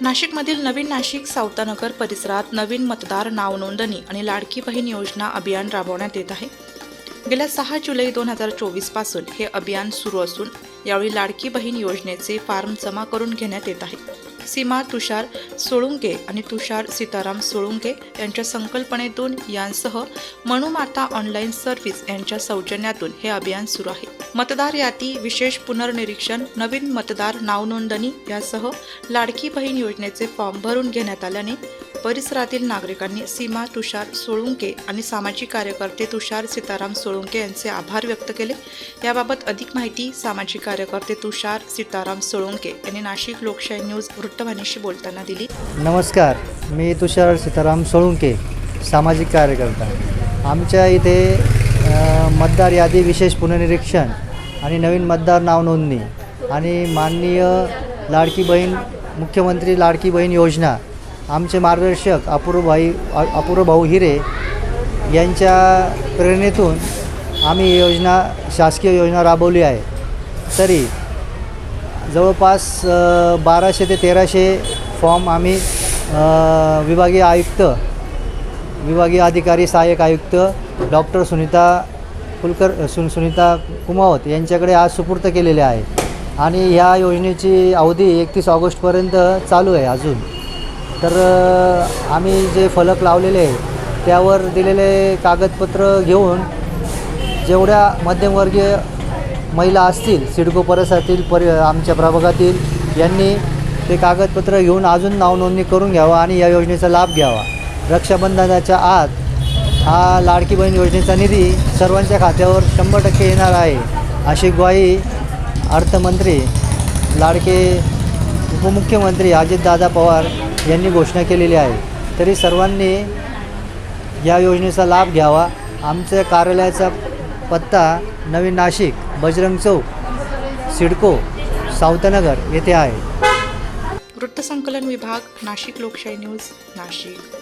नाशिकमधील नवीन नाशिक सावतानगर परिसरात नवीन मतदार नाव नोंदणी आणि लाडकी बहीण योजना अभियान राबवण्यात येत आहे. गेल्या सहा जुलै दोन हजार चोवीसपासून हे अभियान सुरू असून यावेळी लाडकी बहीण योजनेचे फॉर्म जमा करून घेण्यात येत आहे. सीमा तुषार सोळुंगे आणि तुषार सीताराम सोळुंगे यांच्या संकल्पनेतून यांसह मनुमाता ऑनलाईन सर्व्हिस यांच्या सौजन्यातून हे अभियान सुरू आहे. मतदार यादी विशेष पुनर्निरीक्षण नवीन मतदार नावनोंदणी यासह लाडकी बहीण योजनेचे फॉर्म भरून घेण्यात आल्याने परिसरातील नागरिकांनी सीमा तुषार सोळुंके आणि सामाजिक कार्यकर्ते तुषार सीताराम सोळुंके यांचे आभार व्यक्त केले. याबाबत अधिक माहिती सामाजिक कार्यकर्ते तुषार सीताराम सोळुंके यांनी नाशिक लोकशाही न्यूज वृत्तवाहिनीशी बोलताना दिली. नमस्कार मी तुषार सीताराम सोळुंके सामाजिक कार्यकर्ता. आमच्या इथे मतदार यादी विशेष पुनर्निरीक्षण आणि नवीन मतदार नाव नोंदणी. आणि माननीय लाडकी बहीण मुख्यमंत्री लाडकी बहीण योजना. आमचे मार्गदर्शक अपूर्वभाई अ- अपूर्व भाऊ हिरे यांच्या प्रेरणेतून आम्ही ही योजना शासकीय योजना राबवली आहे. तरी जवळपास बाराशे ते तेराशे फॉर्म आम्ही विभागीय आयुक्त विभागीय अधिकारी सहाय्यक आयुक्त डॉक्टर सुनीता कुलकर सुन सुनीता कुमावत यांच्याकडे आज सुपूर्त केलेले आहे. आणि ह्या योजनेची अवधी एकतीस ऑगस्टपर्यंत चालू आहे अजून. तर आम्ही जे फलक लावलेले आहे त्यावर दिलेले कागदपत्र घेऊन जेवढ्या मध्यमवर्गीय महिला असतील सिडको परिसरातील परि आमच्या प्रभागातील यांनी ते कागदपत्र घेऊन अजून नावनोंदणी करून घ्यावा आणि या योजनेचा लाभ घ्यावा. रक्षाबंधनाच्या आत हा लाडकी बहीण योजनेचा निधी सर्वांच्या खात्यावर शंभर टक्के येणार आहे अशी ग्वाही अर्थमंत्री लाडके उपमुख्यमंत्री अजितदादा पवार यांनी घोषणा केलेली आहे. तरी सर्वांनी या योजनेचा लाभ घ्यावा. आमच्या कार्यालयाचा पत्ता नवीन नाशिक बजरंग चौक सिडको सावतनगर येथे आहे. वृत्तसंकलन विभाग नाशिक लोकशाही न्यूज नाशिक.